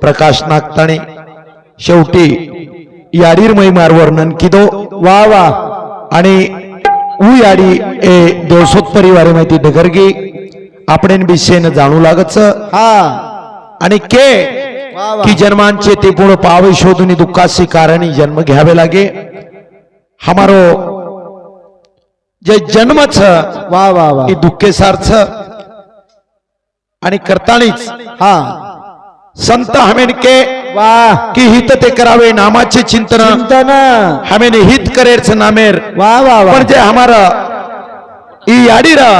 प्रकाश नागताणे शेवटी याडीर महिमार वर्णन किदो? वा वा. आणि ऊ याडी ए देवसोत परिवारे माहिती दगरगी आपण विषयन जाणू लागत हा. आणि के? की जन्मांचे ते पूर्ण पावे शोधून दुःखासी कारण जन्म घ्यावे लागे. हमारो जे जन्म छ वा वा. वा दुःखेसार आणि करतानीच हा. संत हमेन के वा. की हित ते करावे नामाचे चिंतन. चिंतन. हमेन हित करेर नामेर. वा वा वा. पण जे हमारा ई याडी रा.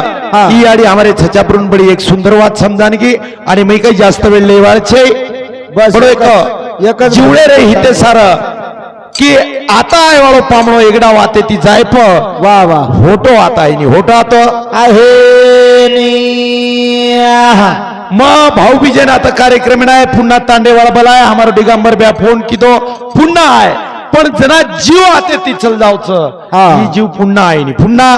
ई याडी हमारे छचापरून बडी एक सुंदर वाद समजान की आणि मी काही जास्त वेळ लेवायचे बस बडो एक जिवळे रे हिते सार की आता आहे वाळो पामणो एकदा वाते ती जाय प वा वा. होटो आता आहे होटो आता. आहा. मग भाऊबीजेन आता कार्यक्रम आहे पुन्हा तांडेवाळा बलाय. हमारा दिगंबर ब्या फोन कितो पुन्हा आहे पण जना जीव आते ती चल जाऊच हा. जीव पुन्हा आहे नी. पुन्हा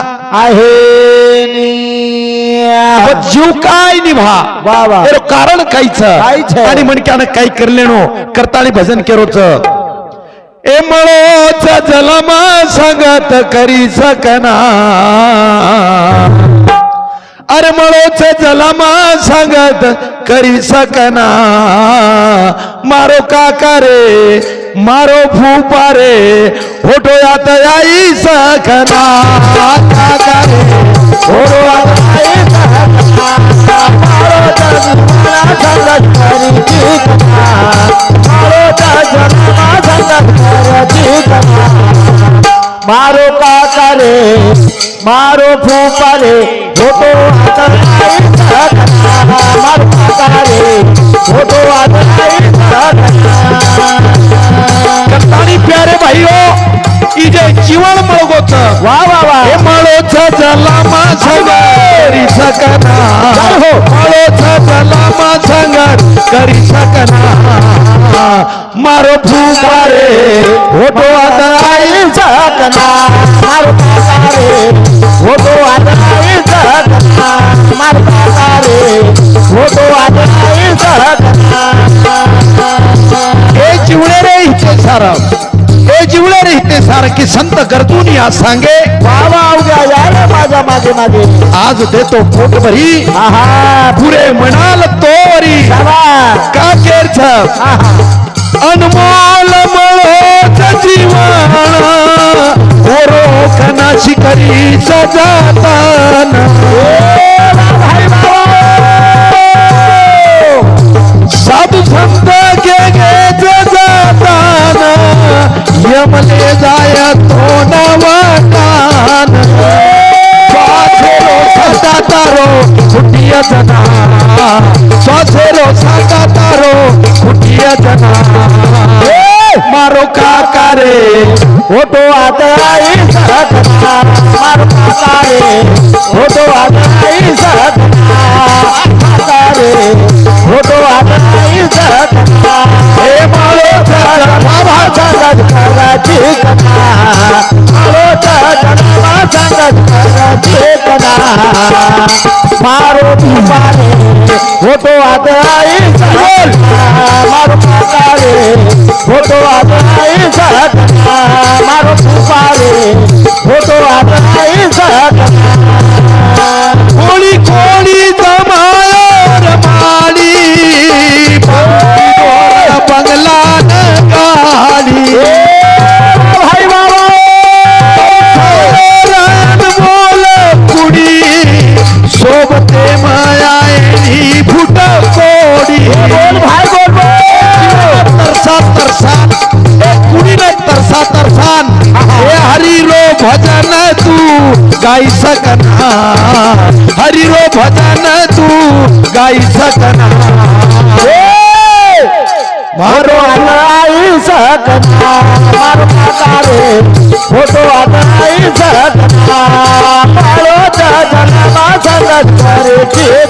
आहे नी. आहा. जीव काय निभा वा कारण काहीच? आहे. आणि म्हणक्यानं काही करलेनो करताळी भजन केरोच. ए मळोच जलमा सांगत करी सकना अरे जलमा सांगत करी सकना. मारो काका रे मारो फुपा रे होटो यात आई सकना. काका रे होटो आई सकना. मारो जलमा सांगत करी सकना. मारो जलमा सांगत करी सकना. मारो काका रे मारो फूफा रे फोटो आता आई सकना. मारो काका रे फोटो आता आई सकना. करतानी प्यारे भाईओ इजे जीवन मळगोच वा वा वा हे मळोच जलामा संगरी सकना हो मळोच संगर करी सकना मारो फुकारे फोटो आता आई सकना. मारो रे फोटो आता आई सकना. मारो काका रे इथे सार. हे जिवळे रे इथे सार की संत गरजून या सांगे. वा वा उद्या या रे माझ्या मागे मागे. आज देतो पोट भरी आहा. पुरे म्हणाल तोरी. का केर आहा. अनमोल मळोच जीवन ओरोख नाशी करी जना मारो काका रे? फोटो आता आई मारो काका रे? फोटो आता आई काका रे. फोटो आता आई हे मारो बाबा संगत कराची कना मारो जन्मा संगत कराची कना मारो पिपारे फोटो आता आई सकना मारो काका रे फोटो आता गाई सकना। हरी रो भजन तू गाई सकना। मारो आई सकना। मारो काका रे फोटो आई सकना। मारो जन्मा संगत करे।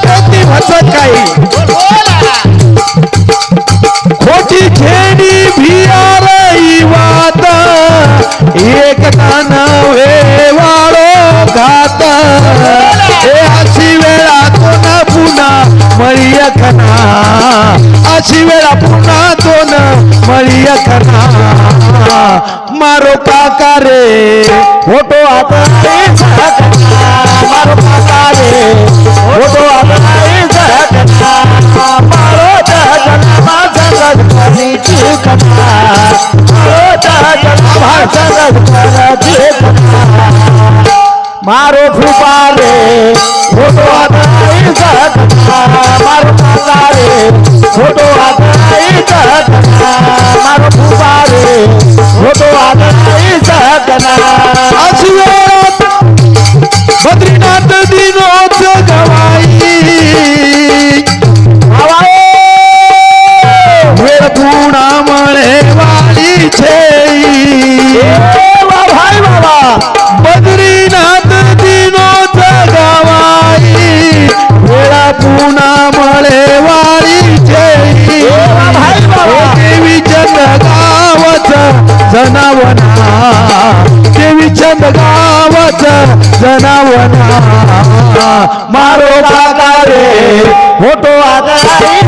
फोटो आता आई मारो काका रे फोटो आता आई मारो जगना जगत करी चिकना मारो जगना जगत करी चिकना मारो फुपा रे फोटो आता आई मारो काका रे फोटो आता आई मारो फुपा रे फोटो आता आई अशी देवी चंद गावच जनावना मारो काका रे फोटो आता आई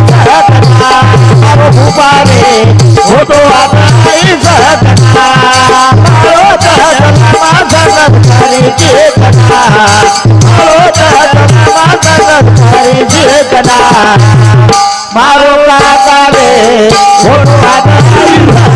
मारो फुपा रे फोटो आता आई मारो जगन्मा चेतना मारो चेतना मारो रे फोटो आता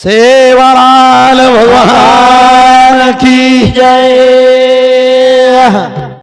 सेवालाल भगवान की जय।